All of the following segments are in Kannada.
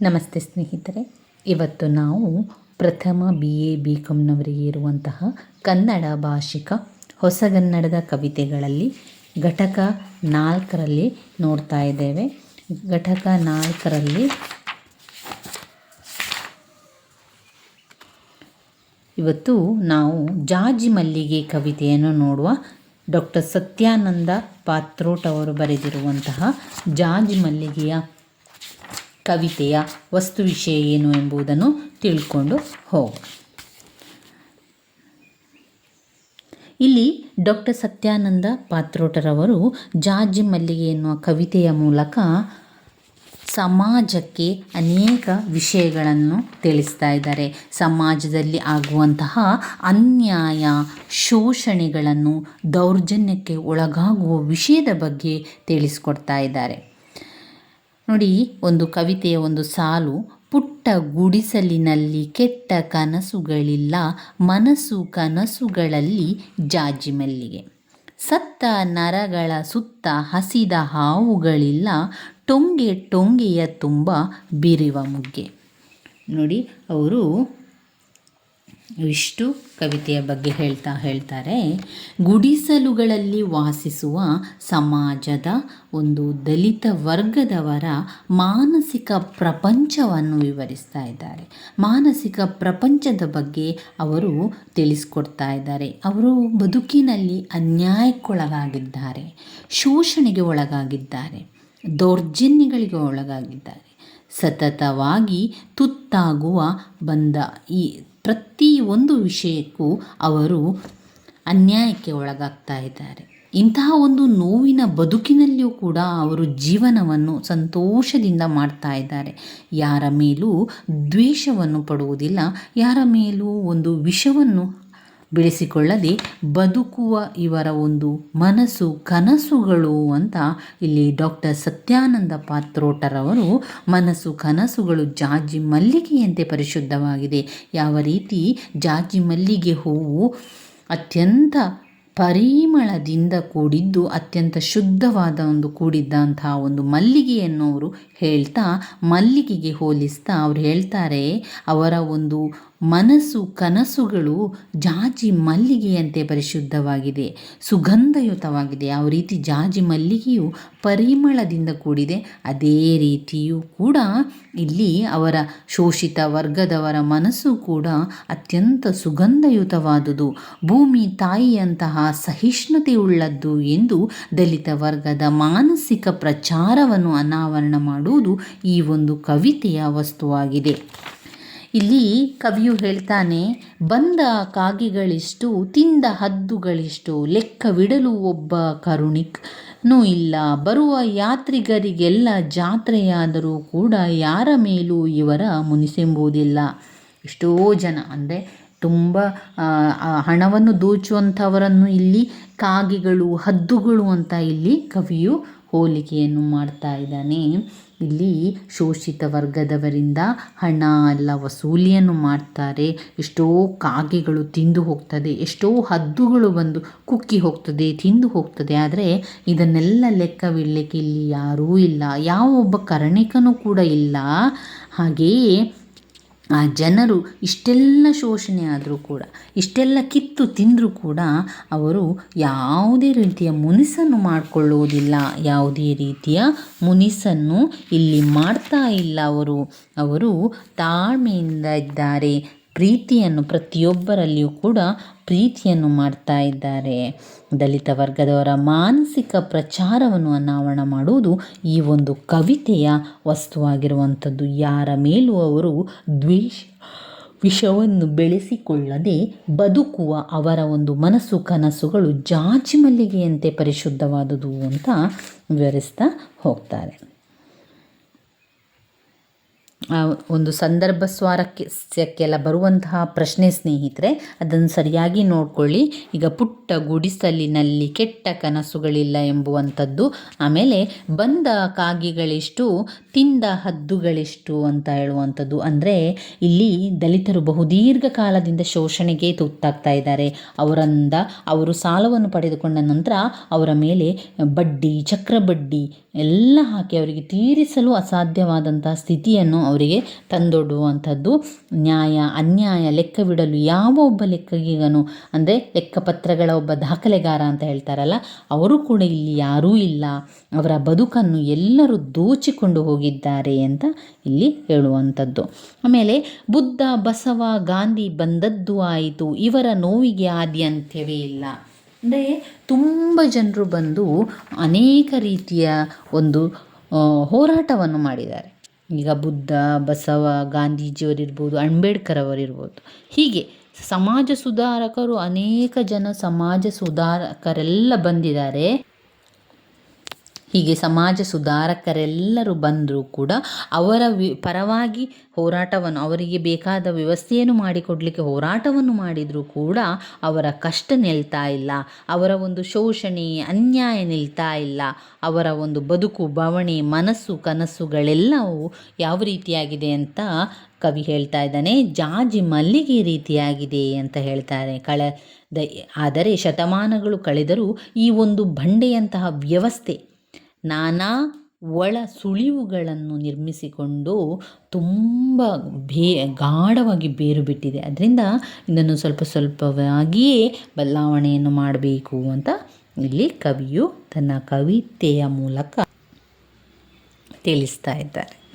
ನಮಸ್ತೆ ಸ್ನೇಹಿತರೆ. ಇವತ್ತು ನಾವು ಪ್ರಥಮ ಬಿ ಎ ಬಿ ಕಾಮ್ನವರಿಗೆ ಇರುವಂತಹ ಕನ್ನಡ ಭಾಷಿಕ ಹೊಸಗನ್ನಡದ ಕವಿತೆಗಳಲ್ಲಿ ಘಟಕ ನಾಲ್ಕರಲ್ಲಿ ನೋಡ್ತಾ ಇದ್ದೇವೆ. ಘಟಕ ನಾಲ್ಕರಲ್ಲಿ ಇವತ್ತು ನಾವು ಜಾಜಿ ಮಲ್ಲಿಗೆ ಕವಿತೆಯನ್ನು ನೋಡುವ ಡಾಕ್ಟರ್ ಸತ್ಯಾನಂದ ಪಾತ್ರೋಟ್ ಅವರು ಬರೆದಿರುವಂತಹ ಜಾಜಿ ಮಲ್ಲಿಗೆಯ ಕವಿತೆಯ ವಸ್ತು ವಿಷಯ ಏನು ಎಂಬುದನ್ನು ತಿಳ್ಕೊಂಡು ಹೋಗ. ಇಲ್ಲಿ ಡಾಕ್ಟರ್ ಸತ್ಯಾನಂದ ಪಾತ್ರೋಟರವರು ಜಾಜಿ ಮಲ್ಲಿಗೆ ಎನ್ನುವ ಕವಿತೆಯ ಮೂಲಕ ಸಮಾಜಕ್ಕೆ ಅನೇಕ ವಿಷಯಗಳನ್ನು ತಿಳಿಸ್ತಾ ಇದ್ದಾರೆ. ಸಮಾಜದಲ್ಲಿ ಆಗುವಂತಹ ಅನ್ಯಾಯ, ಶೋಷಣೆಗಳನ್ನು ದೌರ್ಜನ್ಯಕ್ಕೆ ಒಳಗಾಗುವ ವಿಷಯದ ಬಗ್ಗೆ ತಿಳಿಸ್ಕೊಡ್ತಾ ಇದ್ದಾರೆ. ನೋಡಿ, ಒಂದು ಕವಿತೆಯ ಒಂದು ಸಾಲು, ಪುಟ್ಟ ಗುಡಿಸಲಿನಲ್ಲಿ ಕೆಟ್ಟ ಕನಸುಗಳಿಲ್ಲ, ಮನಸ್ಸು ಕನಸುಗಳಲ್ಲಿ ಜಾಜಿ ಮಲ್ಲಿಗೆ. ಸತ್ತ ನರಗಳ ಸುತ್ತ ಹಸಿದ ಹಾವುಗಳಿಲ್ಲ, ಟೊಂಗೆ ಟೊಂಗೆಯ ತುಂಬ ಬಿರಿವ ಮುಗ್ಗೆ. ನೋಡಿ, ಅವರು ಇಷ್ಟು ಕವಿತೆಯ ಬಗ್ಗೆ ಹೇಳ್ತಾ ಹೇಳ್ತಾರೆ. ಗುಡಿಸಲುಗಳಲ್ಲಿ ವಾಸಿಸುವ ಸಮಾಜದ ಒಂದು ದಲಿತ ವರ್ಗದವರ ಮಾನಸಿಕ ಪ್ರಪಂಚವನ್ನು ವಿವರಿಸ್ತಾ ಇದ್ದಾರೆ. ಮಾನಸಿಕ ಪ್ರಪಂಚದ ಬಗ್ಗೆ ಅವರು ತಿಳಿಸ್ಕೊಡ್ತಾ ಇದ್ದಾರೆ. ಅವರು ಬದುಕಿನಲ್ಲಿ ಅನ್ಯಾಯಕ್ಕೊಳಗಾಗಿದ್ದಾರೆ, ಶೋಷಣೆಗೆ ಒಳಗಾಗಿದ್ದಾರೆ, ದೌರ್ಜನ್ಯಗಳಿಗೆ ಒಳಗಾಗಿದ್ದಾರೆ. ಸತತವಾಗಿ ತುತ್ತಾಗುವ ಬಂದ ಈ ಪ್ರತಿಯೊಂದು ವಿಷಯಕ್ಕೂ ಅವರು ಅನ್ಯಾಯಕ್ಕೆ ಒಳಗಾಗ್ತಾ ಇದ್ದಾರೆ. ಇಂತಹ ಒಂದು ನೋವಿನ ಬದುಕಿನಲ್ಲಿಯೂ ಕೂಡ ಅವರು ಜೀವನವನ್ನು ಸಂತೋಷದಿಂದ ಮಾಡ್ತಾ ಇದ್ದಾರೆ. ಯಾರ ಮೇಲೂ ದ್ವೇಷವನ್ನು ಪಡುವುದಿಲ್ಲ, ಯಾರ ಮೇಲೂ ಒಂದು ವಿಷವನ್ನು ಬೆಳೆಸಿಕೊಳ್ಳದೆ ಬದುಕುವ ಇವರ ಒಂದು ಮನಸ್ಸು, ಕನಸುಗಳು ಅಂತ ಇಲ್ಲಿ ಡಾಕ್ಟರ್ ಸತ್ಯಾನಂದ ಪಾತ್ರೋಟರವರು ಮನಸ್ಸು, ಕನಸುಗಳು ಜಾಜಿ ಮಲ್ಲಿಗೆಯಂತೆ ಪರಿಶುದ್ಧವಾಗಿದೆ. ಯಾವ ರೀತಿ ಜಾಜಿ ಮಲ್ಲಿಗೆ ಹೂವು ಅತ್ಯಂತ ಪರಿಮಳದಿಂದ ಕೂಡಿದ್ದು, ಅತ್ಯಂತ ಶುದ್ಧವಾದ ಒಂದು ಕೂಡಿದ್ದಂತಹ ಒಂದು ಮಲ್ಲಿಗೆಯನ್ನು ಅವರು ಹೇಳ್ತಾ ಮಲ್ಲಿಗೆಗೆ ಹೋಲಿಸ್ತಾ ಅವ್ರು ಹೇಳ್ತಾರೆ, ಅವರ ಒಂದು ಮನಸ್ಸು ಕನಸುಗಳು ಜಾಜಿ ಮಲ್ಲಿಗೆಯಂತೆ ಪರಿಶುದ್ಧವಾಗಿದೆ. ಸುಗಂಧಯುತವಾಗಿದೆ. ಯಾವ ರೀತಿ ಜಾಜಿ ಮಲ್ಲಿಗೆಯು ಪರಿಮಳದಿಂದ ಕೂಡಿದೆ. ಅದೇ ರೀತಿಯೂ ಕೂಡ ಇಲ್ಲಿ ಅವರ ಶೋಷಿತ ವರ್ಗದವರ ಮನಸ್ಸು ಕೂಡ ಅತ್ಯಂತ ಸುಗಂಧಯುತವಾದುದು. ಭೂಮಿ ತಾಯಿಯಂತಹ ಸಹಿಷ್ಣುತೆಯುಳ್ಳದ್ದು ಎಂದು ದಲಿತ ವರ್ಗದ ಮಾನಸಿಕ ಪ್ರಚಾರವನ್ನು ಅನಾವರಣ ಮಾಡುವುದು ಈ ಒಂದು ಕವಿತೆಯ ವಸ್ತುವಾಗಿದೆ. ಇಲ್ಲಿ ಕವಿಯು ಹೇಳ್ತಾನೆ, ಬಂದ ಕಾಗಿಗಳಿಷ್ಟು, ತಿಂದ ಹದ್ದುಗಳಿಷ್ಟು, ಲೆಕ್ಕವಿಡಲು ಒಬ್ಬ ಕರುಣಿಕ್ನೂ ಇಲ್ಲ. ಬರುವ ಯಾತ್ರಿಗರಿಗೆಲ್ಲ ಜಾತ್ರೆಯಾದರೂ ಕೂಡ ಯಾರ ಮೇಲೂ ಇವರ ಮುನಿಸೆಂಬುದಿಲ್ಲ. ಎಷ್ಟೋ ಜನ, ಅಂದರೆ ತುಂಬ ಹಣವನ್ನು ದೋಚುವಂಥವರನ್ನು ಇಲ್ಲಿ, ಕಾಗಿಗಳು, ಹದ್ದುಗಳು ಅಂತ ಇಲ್ಲಿ ಕವಿಯು ಹೋಲಿಕೆಯನ್ನು ಮಾಡ್ತಾ ಇದ್ದಾನೆ. ಇಲ್ಲಿ ಶೋಷಿತ ವರ್ಗದವರಿಂದ ಹಣ ಎಲ್ಲ ವಸೂಲಿಯನ್ನು ಮಾಡ್ತಾರೆ. ಎಷ್ಟೋ ಕಾಗೆಗಳು ತಿಂದು ಹೋಗ್ತದೆ, ಎಷ್ಟೋ ಹದ್ದುಗಳು ಬಂದು ಕುಕ್ಕಿ ಹೋಗ್ತದೆ, ತಿಂದು ಹೋಗ್ತದೆ. ಆದರೆ ಇದನ್ನೆಲ್ಲ ಲೆಕ್ಕವಿಡಲಿಕ್ಕೆ ಇಲ್ಲಿ ಯಾರೂ ಇಲ್ಲ. ಯಾವ ಒಬ್ಬ ಕರ್ಣಿಕನೂ ಕೂಡ ಇಲ್ಲ. ಹಾಗೆಯೇ ಆ ಜನರು ಇಷ್ಟೆಲ್ಲ ಶೋಷಣೆ ಆದರೂ ಕೂಡ, ಇಷ್ಟೆಲ್ಲ ಕಿತ್ತು ತಿಂದರೂ ಕೂಡ ಅವರು ಯಾವುದೇ ರೀತಿಯ ಮುನಿಸನ್ನು ಮಾಡಿಕೊಳ್ಳುವುದಿಲ್ಲ. ಯಾವುದೇ ರೀತಿಯ ಮುನಿಸನ್ನು ಇಲ್ಲಿ ಮಾಡ್ತಾ ಇಲ್ಲ ಅವರು. ಅವರು ತಾಳ್ಮೆಯಿಂದ ಇದ್ದಾರೆ. ಪ್ರೀತಿಯನ್ನು ಪ್ರತಿಯೊಬ್ಬರಲ್ಲಿಯೂ ಕೂಡ ಪ್ರೀತಿಯನ್ನು ಮಾಡ್ತಾ ಇದ್ದಾರೆ. ದಲಿತ ವರ್ಗದವರ ಮಾನಸಿಕ ಪ್ರಚಾರವನ್ನು ಅನಾವರಣ ಮಾಡುವುದು ಈ ಒಂದು ಕವಿತೆಯ ವಸ್ತುವಾಗಿರುವಂಥದ್ದು. ಯಾರ ಮೇಲೂ ಅವರು ದ್ವೇಷ, ವಿಷವನ್ನು ಬೆಳೆಸಿಕೊಳ್ಳದೆ ಬದುಕುವ ಅವರ ಒಂದು ಮನಸ್ಸು, ಕನಸುಗಳು ಜಾಜಿ ಮಲ್ಲಿಗೆಯಂತೆ ಪರಿಶುದ್ಧವಾದುದು ಅಂತ ವಿವರಿಸ್ತಾ ಹೋಗ್ತಾರೆ. ಒಂದು ಸಂದರ್ಭ ಸ್ವಾರಕ್ಕೆ ಸ್ಯಕ್ಕೆಲ್ಲ ಬರುವಂತಹ ಪ್ರಶ್ನೆ ಸ್ನೇಹಿತರೆ, ಅದನ್ನು ಸರಿಯಾಗಿ ನೋಡಿಕೊಳ್ಳಿ. ಈಗ ಪುಟ್ಟ ಗುಡಿಸಲಿನಲ್ಲಿ ಕೆಟ್ಟ ಕನಸುಗಳಿಲ್ಲ ಎಂಬುವಂಥದ್ದು, ಆಮೇಲೆ ಬಂದ ಕಾಗಿಗಳಿಷ್ಟು, ತಿಂದ ಹದ್ದುಗಳೆಷ್ಟು ಅಂತ ಹೇಳುವಂಥದ್ದು. ಅಂದರೆ ಇಲ್ಲಿ ದಲಿತರು ಬಹುದೀರ್ಘ ಕಾಲದಿಂದ ಶೋಷಣೆಗೆ ತುತ್ತಾಗ್ತಾ ಇದ್ದಾರೆ. ಅವರಂದ, ಅವರು ಸಾಲವನ್ನು ಪಡೆದುಕೊಂಡ ನಂತರ ಅವರ ಮೇಲೆ ಬಡ್ಡಿ ಚಕ್ರ ಬಡ್ಡಿ ಎಲ್ಲ ಹಾಕಿ ಅವರಿಗೆ ತೀರಿಸಲು ಅಸಾಧ್ಯವಾದಂತಹ ಸ್ಥಿತಿಯನ್ನು ಅವರಿಗೆ ತಂದೊಡ್ಡುವಂಥದ್ದು. ನ್ಯಾಯ, ಅನ್ಯಾಯ ಲೆಕ್ಕವಿಡಲು ಯಾವ ಒಬ್ಬ ಲೆಕ್ಕಗಿಗನು, ಅಂದರೆ ಲೆಕ್ಕಪತ್ರಗಳ ಒಬ್ಬ ದಾಖಲೆಗಾರ ಅಂತ ಹೇಳ್ತಾರಲ್ಲ, ಅವರು ಕೂಡ ಇಲ್ಲಿ ಯಾರೂ ಇಲ್ಲ. ಅವರ ಬದುಕನ್ನು ಎಲ್ಲರೂ ದೋಚಿಕೊಂಡು ಹೋಗಿದ್ದಾರೆ ಅಂತ ಇಲ್ಲಿ ಹೇಳುವಂಥದ್ದು. ಆಮೇಲೆ ಬುದ್ಧ, ಬಸವ, ಗಾಂಧಿ ಬಂದದ್ದು ಆಯಿತು. ಇವರ ನೋವಿಗೆ ಆದಿ ಅಂತ್ಯವೇ ಇಲ್ಲ. ಅಂದರೆ ತುಂಬ ಜನರು ಬಂದು ಅನೇಕ ರೀತಿಯ ಒಂದು ಹೋರಾಟವನ್ನು ಮಾಡಿದ್ದಾರೆ. ಈಗ ಬುದ್ಧ ಬಸವ ಗಾಂಧೀಜಿಯವರಿರ್ಬೋದು ಅಂಬೇಡ್ಕರ್ ಅವರಿರ್ಬೋದು ಹೀಗೆ ಸಮಾಜ ಸುಧಾರಕರು ಅನೇಕ ಜನ ಸಮಾಜ ಸುಧಾರಕರೆಲ್ಲ ಬಂದಿದ್ದಾರೆ. ಹೀಗೆ ಸಮಾಜ ಸುಧಾರಕರೆಲ್ಲರೂ ಬಂದರೂ ಕೂಡ ಅವರ ವಿ, ಪರವಾಗಿ ಹೋರಾಟವನ್ನು, ಅವರಿಗೆ ಬೇಕಾದ ವ್ಯವಸ್ಥೆಯನ್ನು ಮಾಡಿಕೊಡಲಿಕ್ಕೆ ಹೋರಾಟವನ್ನು ಮಾಡಿದರೂ ಕೂಡ ಅವರ ಕಷ್ಟ ನಿಲ್ತಾ ಇಲ್ಲ. ಅವರ ಒಂದು ಶೋಷಣೆ, ಅನ್ಯಾಯ ನಿಲ್ತಾ ಇಲ್ಲ. ಅವರ ಒಂದು ಬದುಕು, ಬವಣೆ, ಮನಸ್ಸು ಕನಸುಗಳೆಲ್ಲವೂ ಯಾವ ರೀತಿಯಾಗಿದೆ ಅಂತ ಕವಿ ಹೇಳ್ತಾ ಇದ್ದಾನೆ. ಜಾಜಿ ಮಲ್ಲಿಗೆ ರೀತಿಯಾಗಿದೆ ಅಂತ ಹೇಳ್ತಾರೆ ಕಳೆದ, ಆದರೆ ಶತಮಾನಗಳು ಕಳೆದರೂ ಈ ಒಂದು ಬಂಡೆಯಂತಹ ವ್ಯವಸ್ಥೆ ನಾನಾ ಒಳ ಸುಳಿವುಗಳನ್ನು ನಿರ್ಮಿಸಿಕೊಂಡು ತುಂಬ ಬೇ ಗಾಢವಾಗಿ ಬೇರು ಬಿಟ್ಟಿದೆ. ಅದರಿಂದ ಇದನ್ನು ಸ್ವಲ್ಪ ಸ್ವಲ್ಪವಾಗಿಯೇ ಬದಲಾವಣೆಯನ್ನು ಮಾಡಬೇಕು ಅಂತ ಇಲ್ಲಿ ಕವಿಯು ತನ್ನ ಕವಿತೆಯ ಮೂಲಕ ತಿಳಿಸ್ತಾ ಇದ್ದಾರೆ.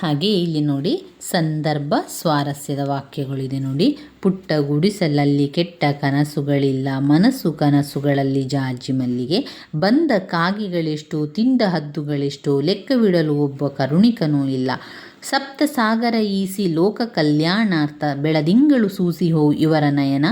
ಹಾಗೆ ಇಲ್ಲಿ ನೋಡಿ ಸಂದರ್ಭ ಸ್ವಾರಸ್ಯದ ವಾಕ್ಯಗಳಿದೆ ನೋಡಿ. ಪುಟ್ಟ ಗುಡಿಸಲಲ್ಲಿ ಕೆಟ್ಟ ಕನಸುಗಳಿಲ್ಲ, ಮನಸ್ಸು ಕನಸುಗಳಲ್ಲಿ ಜಾಜಿ ಮಲ್ಲಿಗೆ. ಬಂದ ಕಾಗಿಗಳೆಷ್ಟು, ತಿಂದ ಹದ್ದುಗಳೆಷ್ಟು, ಲೆಕ್ಕವಿಡಲು ಒಬ್ಬ ಕರುಣಿಕನೂ ಇಲ್ಲ. ಸಪ್ತ ಸಾಗರ ಈಸಿ ಲೋಕ ಕಲ್ಯಾಣಾರ್ಥ ಬೆಳದಿಂಗಳು ಸೂಸಿ ಹೋ ಇವರ ನಯನ.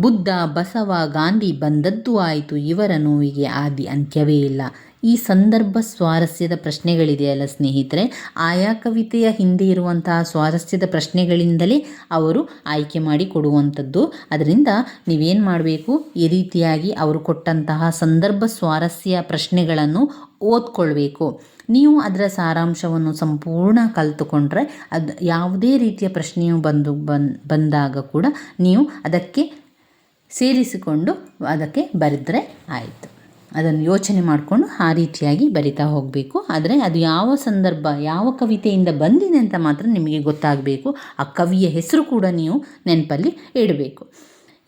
ಬುದ್ಧ ಬಸವ ಗಾಂಧಿ ಬಂದದ್ದು ಆಯಿತು ಇವರ ನೋವಿಗೆ ಆದಿ ಅಂತ್ಯವೇ ಇಲ್ಲ. ಈ ಸಂದರ್ಭ ಸ್ವಾರಸ್ಯದ ಪ್ರಶ್ನೆಗಳಿದೆಯಲ್ಲ ಸ್ನೇಹಿತರೆ? ಆಯಾ ಕವಿತೆಯ ಹಿಂದೆ ಇರುವಂತಹ ಸ್ವಾರಸ್ಯದ ಪ್ರಶ್ನೆಗಳಿಂದಲೇ ಅವರು ಆಯ್ಕೆ ಮಾಡಿ ಕೊಡುವಂಥದ್ದು. ಅದರಿಂದ ನೀವೇನು ಮಾಡಬೇಕು? ಈ ರೀತಿಯಾಗಿ ಅವರು ಕೊಟ್ಟಂತಹ ಸಂದರ್ಭ ಸ್ವಾರಸ್ಯ ಪ್ರಶ್ನೆಗಳನ್ನು ಓದ್ಕೊಳ್ಬೇಕು. ನೀವು ಅದರ ಸಾರಾಂಶವನ್ನು ಸಂಪೂರ್ಣ ಕಲಿತುಕೊಂಡ್ರೆ ಅದು ಯಾವುದೇ ರೀತಿಯ ಪ್ರಶ್ನೆಯು ಬಂದು ಬಂದ್ ಬಂದಾಗ ಕೂಡ ನೀವು ಅದಕ್ಕೆ ಸೇರಿಸಿಕೊಂಡು ಅದಕ್ಕೆ ಬರೆದ್ರೆ ಆಯಿತು. ಅದನ್ನು ಯೋಚನೆ ಮಾಡಿಕೊಂಡು ಆ ರೀತಿಯಾಗಿ ಬರಿತಾ ಹೋಗಬೇಕು. ಆದರೆ ಅದು ಯಾವ ಸಂದರ್ಭ, ಯಾವ ಕವಿತೆಯಿಂದ ಬಂದಿದೆ ಅಂತ ಮಾತ್ರ ನಿಮಗೆ ಗೊತ್ತಾಗಬೇಕು. ಆ ಕವಿಯ ಹೆಸರು ಕೂಡ ನೀವು ನೆನಪಲ್ಲಿ ಇಡಬೇಕು.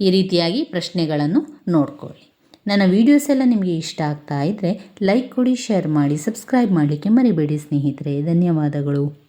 ಈ ರೀತಿಯಾಗಿ ಪ್ರಶ್ನೆಗಳನ್ನು ನೋಡ್ಕೊಳ್ಳಿ. ನನ್ನ ವೀಡಿಯೋಸ್ ಎಲ್ಲ ನಿಮಗೆ ಇಷ್ಟ ಆಗ್ತಾ ಇದ್ದರೆ ಲೈಕ್ ಕೊಡಿ ಶೇರ್ ಮಾಡಿ ಸಬ್ಸ್ಕ್ರೈಬ್ ಮಾಡಲಿಕ್ಕೆ ಮರಿಬೇಡಿ ಸ್ನೇಹಿತರೆ. ಧನ್ಯವಾದಗಳು.